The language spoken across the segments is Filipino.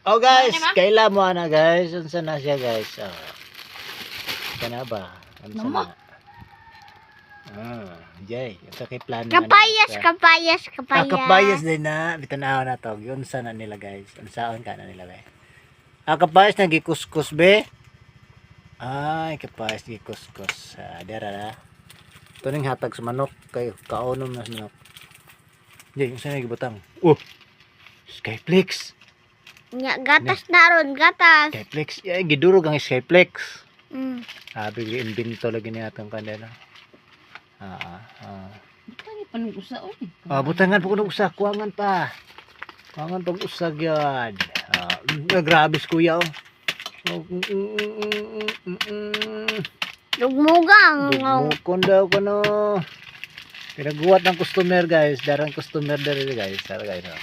Oh guys, Ano, kaila mo na guys. Unsa na siya guys? Oh. Kana ba? Unsa na? Ah, jay. Ito kay plan Kapayas, kapayas, Ah, kapayas. kapayas din na. Bitanaw na to. Yun sa na nila guys. Unsaon ka na nila be? Ah, kapayas na gikuskus be. Ay, kapayas gikuskus. Ah, dera na. Ito ning hatag sa manok. Kay kaunom na sa manok. Jay, unsa na gibutang? Oh. Skyflix. Nya, gatas na ron, gatas. Skyflex. Yeah, gidurog ang Skyflex. Mm. Sabi invento lagi niya itong kanila. Ah, ah. Kani panong usa. Ah, butangan po ko ng usa. Kuwangan pa. Kuwangan pag usag yan. Ah, mm, grabe si kuya, oh. Oh, mm, mm, mm, mm, mm, mm. Lugmugang. Dugmukon daw ko, no. Pinaguwat ng customer, guys. Darang customer dali, guys. Tara, guys. Oh.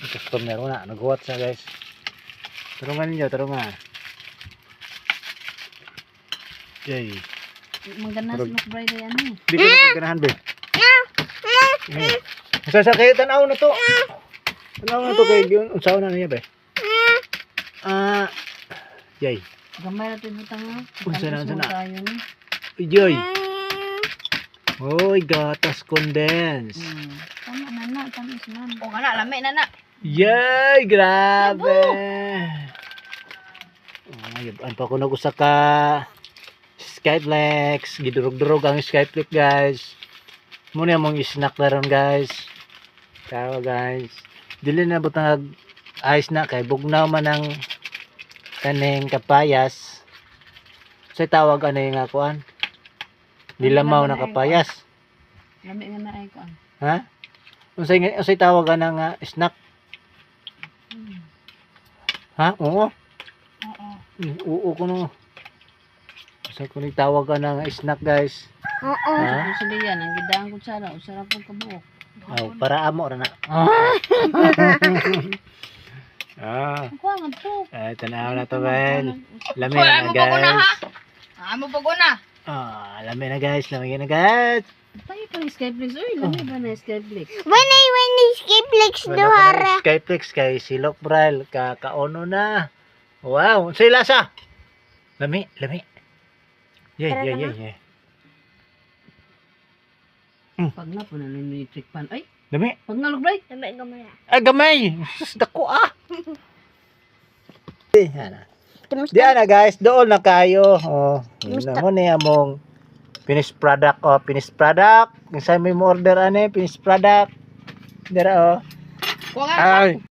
Customer mo na. Naguwat siya, guys. Turungan ninyo, turungan. Jay. Magana sa Nok Friday ano eh. Di ko na ganahan, be. Sa sa kayo tanaw na to. Tanaw na to kay yun. Unsaon na niya, be. Ah, yay. Gamay tay butang nga. Unsa na, unsa na? Joy. Hoy, gatas condense. Hmm. Tama na na, tamis man. O kana, lami na na. Yay, grabe. Oh, yaban pa ko nagusa ka. Skyflex, gidurog-durog ang Skyflex, guys. Muna mong snack na ron, guys. Tawa, guys. Dili na butang ice na kay bugnaw man ang kaning kapayas. Sa tawag ano yung akuan? Dilamaw na kapayas. Lami nga na ay ko. Ha? Unsay nga- unsay tawag ka ng ah, snack? Hmm. Ha? Oo. Oo. Mm, Oo ko no. Sa ko ni tawag ka ng snack guys. Oo. Ha? Sa diyan ang gidaan ko sana, usara po kabuok. Oh, para amo ra na. ah. Ako ang to. Ay, tanaw na to, Ben. Lami na, guys. Amo pa ko na. Ah, lami na guys, lami na guys. Tayo pa ni Skyflix. Uy, lami ba na? Wanay, wanay, skiplex Wala duhara. pa na Skyflex kay Silok Braille, kakaono na. Wow, unsay lasa? Lami, lami. Yay, Tara yay, na yay, yay. Pag na po na ni trick pan. Ay, Lami. pag nalog break. Gamay, gamay. Ay, gamay. Sus, dako ah. Di, ana. Timus Di ana guys, doon na kayo. Oh, yun na mo ni among finished product oh, finished product. Kung saan may mo order ane, finished product. Dira oh. Ay,